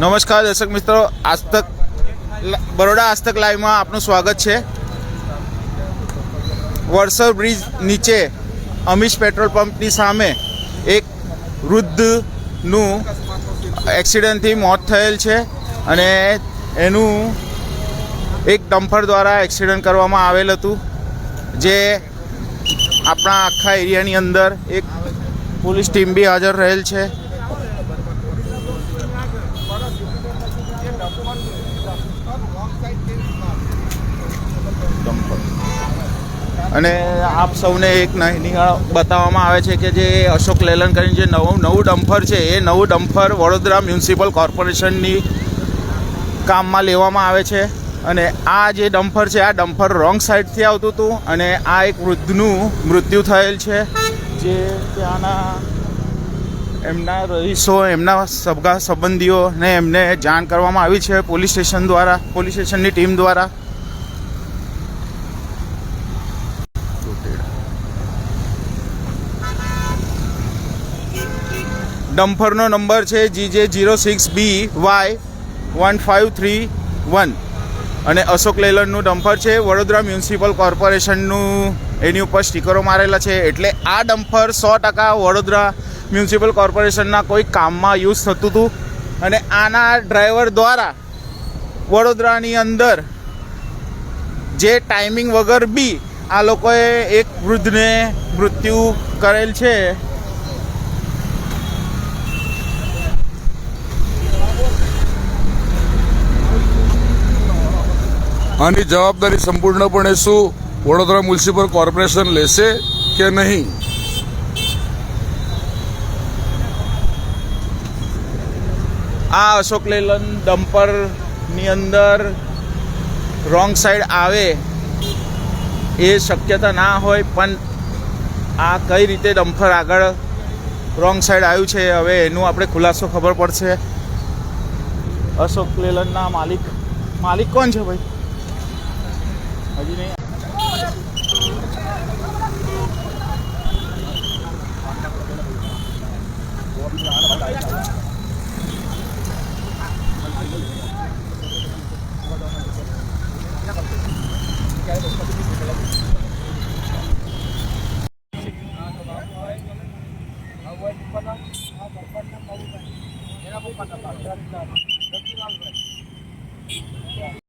નમસ્કાર દર્શક મિત્રો આજતક બરોડા આજતક લાઈવમાં આપનું સ્વાગત છે. વરસર બ્રિજ નીચે અમીશ પેટ્રોલ પંપની સામે એક વૃદ્ધનું એક્સિડન્ટથી મોત થયેલ છે અને એનું એક ડમ્ફર દ્વારા એક્સિડન્ટ કરવામાં આવેલ હતું, જે આપણા આખા એરિયાની અંદર એક પોલીસ ટીમ બી હાજર રહેલ છે. અને આપ સૌને એક બતાવવામાં આવે છે કે જે અશોક લેલન કરીને જે નવું નવું ડમ્ફર છે, એ નવું ડમ્ફર વડોદરા મ્યુનિસિપલ કોર્પોરેશનની કામમાં લેવામાં આવે છે. અને આ જે ડમ્ફર છે, આ ડમ્ફર રોંગ સાઈડથી આવતું હતું અને આ એક વૃદ્ધનું મૃત્યુ થયેલ છે, જે ત્યાંના એમના રહીશો એમના સગા સંબંધીઓને એમને જાણ કરવામાં આવી છે પોલીસ સ્ટેશન દ્વારા, પોલીસ સ્ટેશનની ટીમ દ્વારા. ડમ્ફરનો નંબર છે G J zero six B Y one five three one. અને અશોક લેલનનું ડમ્ફર છે. વડોદરા મ્યુનિસિપલ કોર્પોરેશનનું એની ઉપર સ્ટીકરો મારેલા છે. એટલે આ ડમ્ફર સો ટકા વડોદરા મ્યુનિસિપલ કોર્પોરેશનના કોઈ કામમાં યુઝ થતું હતું. અને આના ડ્રાઈવર દ્વારા વડોદરાની અંદર જે ટાઈમિંગ વગર બી આ લોકોએ એક વૃદ્ધને મૃત્યુ કરેલ છે. આની જવાબદારી સંપૂર્ણપણે શું વડોદરા મ્યુનિસિપલ કોર્પોરેશન લેશે કે નહીં? આ અશોક લેલન ડમ્પરની અંદર રોંગ સાઈડ આવે એ શક્યતા ના હોય, પણ આ કઈ રીતે ડમ્પર આગળ રોંગ સાઈડ આવ્યું છે, હવે એનું આપણે ખુલાસો ખબર પડશે. અશોક લેલનના માલિક માલિક કોણ છે ભાઈ? હજી નહીં. pada Pak Retilalu.